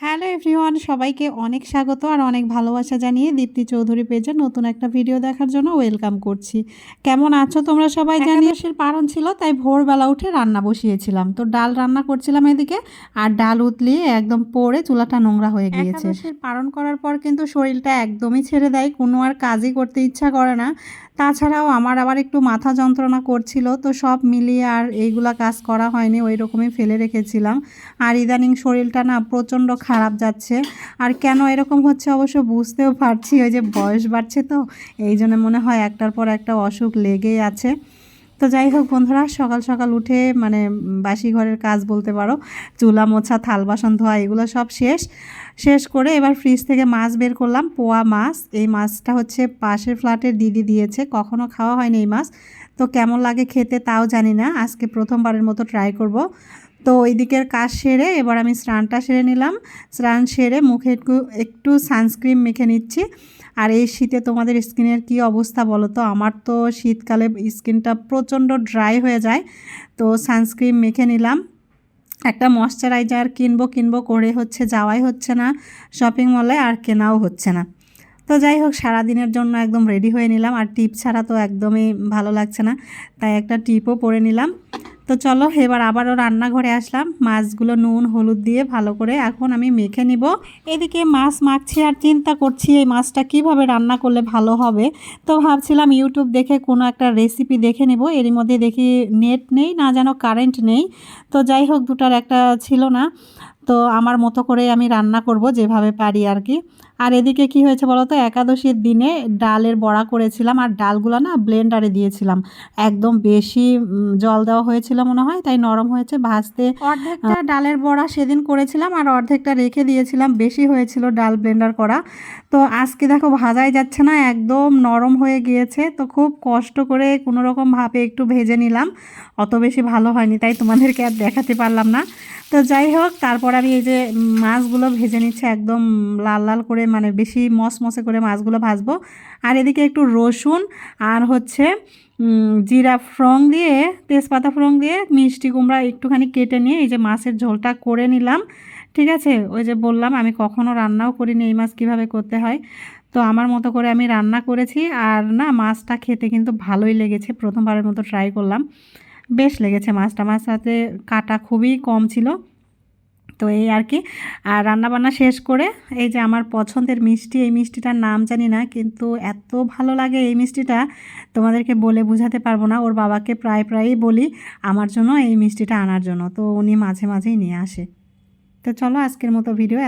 হ্যাঁ hello everyone সবাইকে অনেক স্বাগত আর অনেক ভালোবাসা জানিয়ে দীপ্তি চৌধুরী পেজে নতুন একটা ভিডিও দেখার জন্য ওয়েলকাম করছি। কেমন আছো তোমরা সবাই জানি? একাদশীর পারণ ছিল তাই ভোরবেলা উঠে রান্না বসিয়েছিলাম। তো ডাল রান্না করছিলাম এদিকে আর ডাল উতলিয়ে একদম পড়ে চুলাটা নোংরা হয়ে গিয়েছে। পারণ করার পর কিন্তু শরীরটা একদমই ছেড়ে দেয় কোনো আর কাজই করতে ইচ্ছা করে না। তাছাড়াও আমার আবার একটু মাথা যন্ত্রণা করছিল তো সব মিলিয়ে আর এইগুলা কাজ করা হয়নি ওই রকমই ফেলে রেখেছিলাম। আর ইদানিং শরীরটা না প্রচণ্ড খারাপ যাচ্ছে। আর কেন এরকম হচ্ছে অবশ্য বুঝতেও পারছি, ওই যে বয়স বাড়ছে তো, এই জন্য মনে হয় একটার পর একটা অসুখ লেগেই আছে। তো যাই হোক বন্ধুরা, সকাল সকাল উঠে মানে বাসি ঘরের কাজ বলতে পারো, চুলা মোছা, থাল বাসন ধোয়া, এগুলো সব শেষ। শেষ করে এবার ফ্রিজ থেকে মাছ বের করলাম, পোয়া মাছ। এই মাছটা হচ্ছে পাশের ফ্ল্যাটের দিদি দিয়েছে, কখনো খাওয়া হয়নি এই মাছ। তো কেমন লাগে খেতে তাও জানি না, আজকে প্রথমবারের মতো ট্রাই করব। তো ওই দিকের কাজ সেরে এবার আমি স্নানটা সেরে নিলাম। স্নান সেরে মুখে একটু একটু সানস্ক্রিন মেখে নিচ্ছি। আর এই শীতে তোমাদের স্কিনের কি অবস্থা বলো তো? আমার তো শীতকালে স্কিনটা প্রচণ্ড ড্রাই হয়ে যায়। তো সানস্ক্রিন মেখে নিলাম। একটা ময়শ্চারাইজার কিনবো কিনবো করে হচ্ছে যাওয়াই হচ্ছে না শপিং মলে আর কেনাও হচ্ছে না। তো যাই হোক, সারাদিনের জন্য একদম রেডি হয়ে নিলাম। আর টিপ ছাড়া তো একদমই ভালো লাগছে না। তাই একটা টিপও পরে নিলাম। তো চলো, এবার আবারও রান্নাঘরে আসলাম। মাছগুলো নুন, হলুদ দিয়ে ভালো করে এখন আমি মেখে নিব। এদিকে মাছ মাখছি আর চিন্তা করছি এই মাছটা কীভাবে রান্না করলে ভালো হবে। তো ভাবছিলাম ইউটিউব দেখে কোনো একটা রেসিপি দেখে নেব। এর মধ্যে দেখি নেট নেই, না যেন কারেন্ট নেই। তো যাই হোক, দুটার একটা ছিল না। তো আমার মতো করে আমি রান্না করব যেভাবে পারি আর কি আর এদিকে কি হয়েছে বলো তো একাদশীর দিনে ডালের বড়া করেছিলাম আর ডালগুলো না ব্লেন্ডারে দিয়েছিলাম। একদম বেশি জল দেওয়া হয়েছিল মনে হয় তাই নরম হয়েছে ভাজতে অর্ধেকটা ডালের বড়া সেদিন করেছিলাম আর অর্ধেকটা রেখে দিয়েছিলাম বেশি হয়েছিল ডাল ব্লেন্ডার করা। তো আজকে দেখো ভাজাই যাচ্ছে না একদম নরম হয়ে গিয়েছে তো খুব কষ্ট করে কোনো রকম ভাবে একটু ভেজে নিলাম। অত বেশি ভালো হয়নি তাই তোমাদেরকে আর দেখাতে পারলাম না। তো যাই হোক তারপর আমি এই যে মাছগুলো ভেজে নিচ্ছে একদম লাল লাল করে মানে বেশি মসমসে করে মাছগুলো ভাজবো। আর এদিকে একটু রসুন আর হচ্ছে জিরা ফ্রং দিয়ে, তেজপাতা ফ্রং দিয়ে মিষ্টি কুমড়া একটুখানি কেটে নিয়ে এই যে মাছের ঝোলটা করে নিলাম। ঠিক আছে? ওই যে বললাম, আমি কখনও রান্নাও করিনি এই মাছ কীভাবে করতে হয়। তো আমার মতো করে আমি রান্না করেছি আর না, মাছটা খেতে কিন্তু ভালোই লেগেছে। প্রথমবারের মতো ট্রাই করলাম। বেশ লেগেছে মাছটা। মাছ সাথে কাটা খুবই কম ছিল। তো এই আর কি। আর রান্নাবান্না শেষ করে এই যে আমার পছন্দের মিষ্টি, এই মিষ্টিটার নাম জানি না, কিন্তু এত ভালো লাগে এই মিষ্টিটা, তোমাদেরকে বলে বুঝাতে পারব না। ওর বাবাকে প্রায় প্রায়ই বলি আমার জন্য এই মিষ্টিটা আনার জন্য, তো উনি মাঝে মাঝেই নিয়ে আসে। তো চলো আজকের মতো ভিডিও